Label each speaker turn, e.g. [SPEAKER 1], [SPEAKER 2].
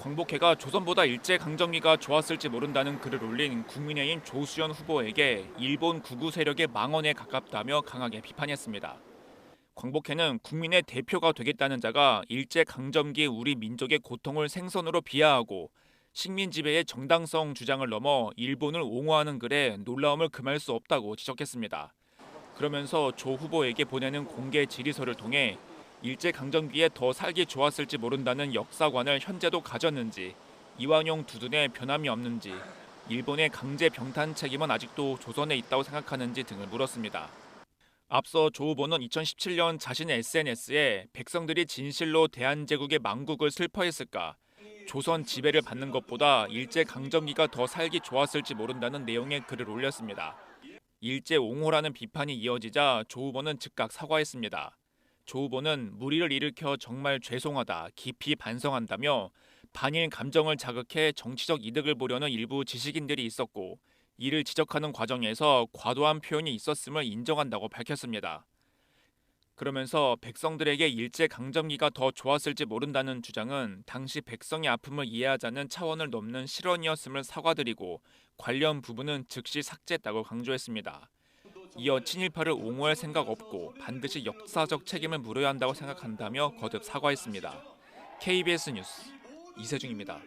[SPEAKER 1] 광복회가 조선보다 일제 강점기가 좋았을지 모른다는 글을 올린 국민의힘 조수연 후보에게 일본 구구 세력의 망언에 가깝다며 강하게 비판했습니다. 광복회는 국민의 대표가 되겠다는 자가 일제 강점기 우리 민족의 고통을 생선으로 비하하고 식민 지배의 정당성 주장을 넘어 일본을 옹호하는 글에 놀라움을 금할 수 없다고 지적했습니다. 그러면서 조 후보에게 보내는 공개 질의서를 통해 일제 강점기에 더 살기 좋았을지 모른다는 역사관을 현재도 가졌는지 이완용 두둔에 변함이 없는지 일본의 강제 병탄 책임은 아직도 조선에 있다고 생각하는지 등을 물었습니다. 앞서 조 후보는 2017년 자신의 SNS에 백성들이 진실로 대한제국의 망국을 슬퍼했을까 조선 지배를 받는 것보다 일제 강점기가 더 살기 좋았을지 모른다는 내용의 글을 올렸습니다. 일제 옹호라는 비판이 이어지자 조 후보는 즉각 사과했습니다. 조 후보는 무리를 일으켜 정말 죄송하다, 깊이 반성한다며 반일 감정을 자극해 정치적 이득을 보려는 일부 지식인들이 있었고 이를 지적하는 과정에서 과도한 표현이 있었음을 인정한다고 밝혔습니다. 그러면서 백성들에게 일제 강점기가 더 좋았을지 모른다는 주장은 당시 백성의 아픔을 이해하자는 차원을 넘는 실언이었음을 사과드리고 관련 부분은 즉시 삭제했다고 강조했습니다. 이어 친일파를 옹호할 생각 없고 반드시 역사적 책임을 물어야 한다고 생각한다며 거듭 사과했습니다. KBS 뉴스 이세중입니다.